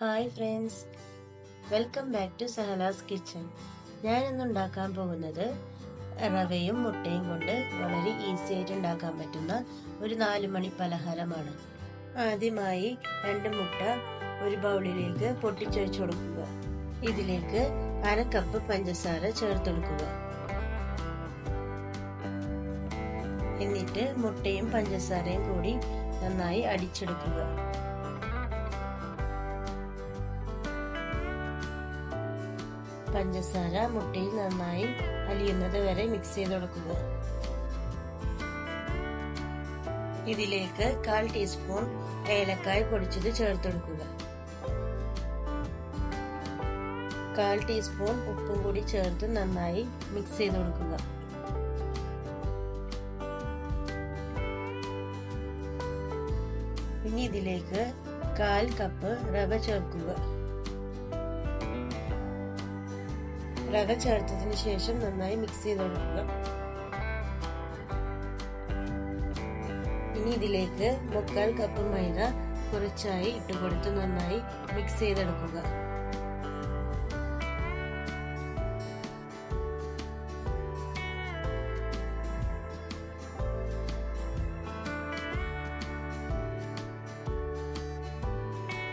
Hi friends welcome back to Sahala's kitchen ഞാൻ ഇന്ന് ഉണ്ടാക്കാൻ പോകുന്നത് റവയും മുട്ടയും കൊണ്ട് വളരെ ഈസി ആയിട്ട് ഉണ്ടാക്കാൻ പറ്റുന്ന ഒരു നാല് മണി പലഹാരമാണ്. ആദ്യമായി രണ്ട് മുട്ട ഒരു ബൗളിലേക്ക് പൊട്ടിച്ചൊഴിച്ചു കൊടുക്കുക. ഇതിലേക്ക് അര കപ്പ് പഞ്ചസാര ചേർത്തെടുക്കുക എന്നിട്ട് മുട്ടയും പഞ്ചസാരയും കൂടി നന്നായി അടിച്ചെടുക്കുക. പഞ്ചസാര മുട്ടയിൽ നന്നായി അലിയുന്നത് വരെ മിക്സ് ചെയ്ത് കൊടുക്കുക. ഇതിലേക്ക് കാൽ ടീസ്പൂൺ ഏലക്കായ പൊടിച്ചത് ചേർത്ത് കൊടുക്കുക. കാൽ ടീസ്പൂൺ ഉപ്പും കൂടി ചേർത്ത് നന്നായി മിക്സ് ചെയ്ത് കൊടുക്കുക. ഇനി ഇതിലേക്ക് കാൽ കപ്പ് റവ ചേർക്കുക. റവ ചേർത്തതിന് ശേഷം നന്നായി മിക്സ് ചെയ്ത് കൊടുക്കുക ഇനി ഇതിലേക്ക് മുക്കാൽ കപ്പ് മൈദ കുറച്ചായി ഇട്ട് കൊടുത്ത് നന്നായി മിക്സ് ചെയ്തെടുക്കുക.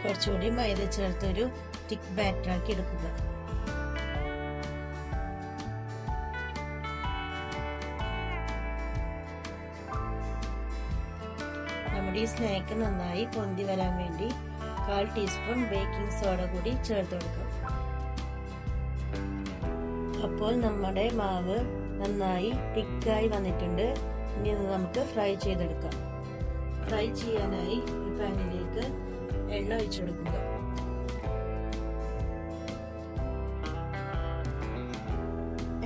കുറച്ചുകൂടി മൈദ ചേർത്തൊരു ബാറ്റർ ആക്കി എടുക്കുക. ഈ സ്നാക്ക് നന്നായി പൊന്തി വരാൻ വേണ്ടി കാൽ ടീസ്പൂൺ ബേക്കിംഗ് സോഡ കൂടി ചേർത്ത് കൊടുക്കാം. അപ്പോൾ നമ്മുടെ മാവ് നന്നായി തിക്കായി വന്നിട്ടുണ്ട്. ഇനി നമുക്ക് ഫ്രൈ ചെയ്തെടുക്കാം. ഫ്രൈ ചെയ്യാനായി ഈ പാനിലേക്ക് എണ്ണ ഒഴിച്ചു കൊടുക്കുക.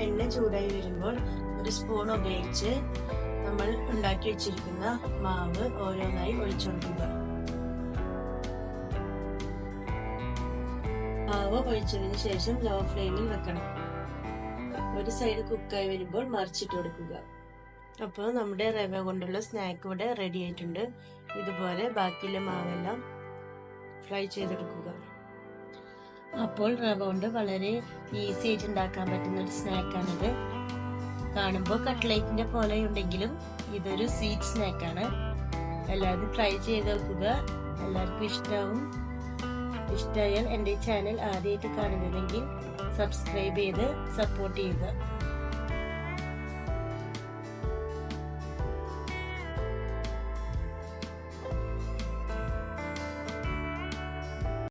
എണ്ണ ചൂടായി വരുമ്പോൾ ഒരു സ്പൂൺ ഉപയോഗിച്ച് നമ്മൾ ഉണ്ടാക്കി വെച്ചിരിക്കുന്ന മാവ് ഓരോന്നായി ഒഴിച്ചുകൊടുക്കുക മാവ് ഒഴിച്ചതിന് ശേഷം ലോ ഫ്ലെയിമിൽ വെക്കണം. ഒരു സൈഡ് കുക്കായി വരുമ്പോൾ മറിച്ചിട്ട് കൊടുക്കുക. അപ്പോൾ നമ്മുടെ റവ കൊണ്ടുള്ള സ്നാക്ക് ഇവിടെ റെഡി ആയിട്ടുണ്ട്. ഇതുപോലെ ബാക്കിയുള്ള മാവെല്ലാം ഫ്രൈ ചെയ്തെടുക്കുക. അപ്പോൾ റവ കൊണ്ട് വളരെ ഈസി ആയിട്ട് ഉണ്ടാക്കാൻ പറ്റുന്ന ഒരു സ്നാക്കാണിത് കാണുമ്പോൾ കട്ട്ലേറ്റിന്റെ പോലെ ഉണ്ടെങ്കിലും ഇതൊരു സ്വീറ്റ് സ്നാക്കാണ്. എല്ലാവരും ട്രൈ ചെയ്ത് നോക്കുക. എല്ലാവർക്കും ഇഷ്ടമാവും ഇഷ്ടമായാൽ എന്റെ ചാനൽ ആദ്യമായിട്ട് കാണുന്നതെങ്കിൽ സബ്സ്ക്രൈബ് ചെയ്ത് സപ്പോർട്ട് ചെയ്യുക.